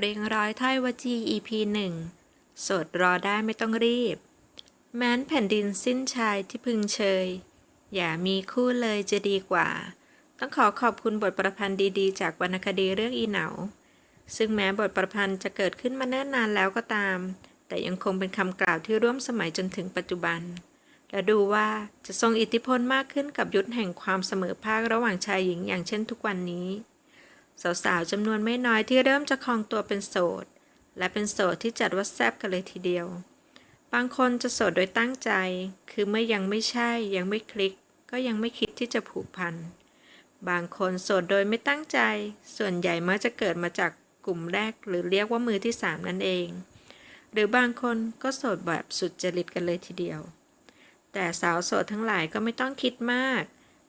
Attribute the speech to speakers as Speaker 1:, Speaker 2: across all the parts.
Speaker 1: เรียงร้อยถ้อยวจี EP หนึ่งสดรอได้ไม่ต้องรีบ แม้นแผ่นดินสิ้นชายที่พึงเชย อย่ามีคู่เลยจะดีกว่า ต้องขอขอบคุณบทประพันธ์ดีๆ จากวรรณคดีเรื่องอีเหนา ซึ่งแม้บทประพันธ์จะเกิดขึ้นมาเนิ่นนานแล้วก็ตาม แต่ยังคงเป็นคำกล่าวที่ร่วมสมัยจนถึงปัจจุบัน และดูว่าจะทรงอิทธิพลมากขึ้นกับยุทธแห่งความเสมอภาคระหว่างชายหญิงอย่างเช่นทุกวันนี้ สาวๆจำนวนไม่น้อยที่เริ่มจะคลองตัวเป็นโสด และเป็นโสดที่จัดว่าแซบกันเลยทีเดียว บางคนจะโสดโดยตั้งใจ คือเมื่อยังไม่ใช่ยังไม่คลิก ก็ยังไม่คิดที่จะผูกพัน บางคนโสดโดยไม่ตั้งใจ ส่วนใหญ่มักจะเกิดมาจากกลุ่มแรกหรือเรียกว่ามือที่สามนั่นเอง หรือบางคนก็โสดแบบสุดจริตกันเลยทีเดียว แต่สาวโสดทั้งหลายก็ไม่ต้องคิดมาก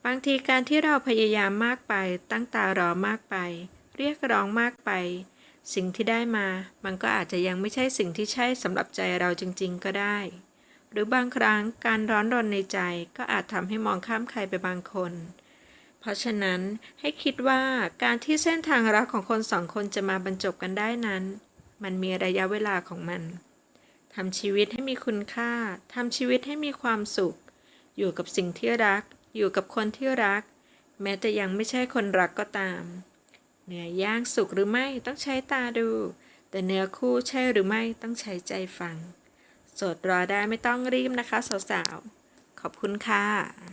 Speaker 1: บางทีการที่เราพยายามมากไป ตั้งตารอมากไป เรียกร้องมากไป สิ่งที่ได้มา มันก็อาจจะยังไม่ใช่สิ่งที่ใช่สำหรับใจเราจริง ๆ ก็ได้ หรือบางครั้งการร้อนรนในใจก็อาจทำให้มองข้ามใครไปบางคน เพราะฉะนั้นให้คิดว่าการที่เส้นทางรักของคนสองคนจะมาบรรจบกันได้นั้น มันมีระยะเวลาของมันทำชีวิตให้มีคุณค่า ทำชีวิตให้มีความสุข อยู่กับสิ่งที่รัก อยู่กับคนที่รัก แม้จะยังไม่ใช่คนรักก็ตาม เนื้อย่างสุกหรือไม่ต้องใช้ตาดู แต่เนื้อคู่ใช่หรือไม่ต้องใช้ใจฟัง สดรอได้ไม่ต้องรีบนะคะสาวๆขอบคุณค่ะ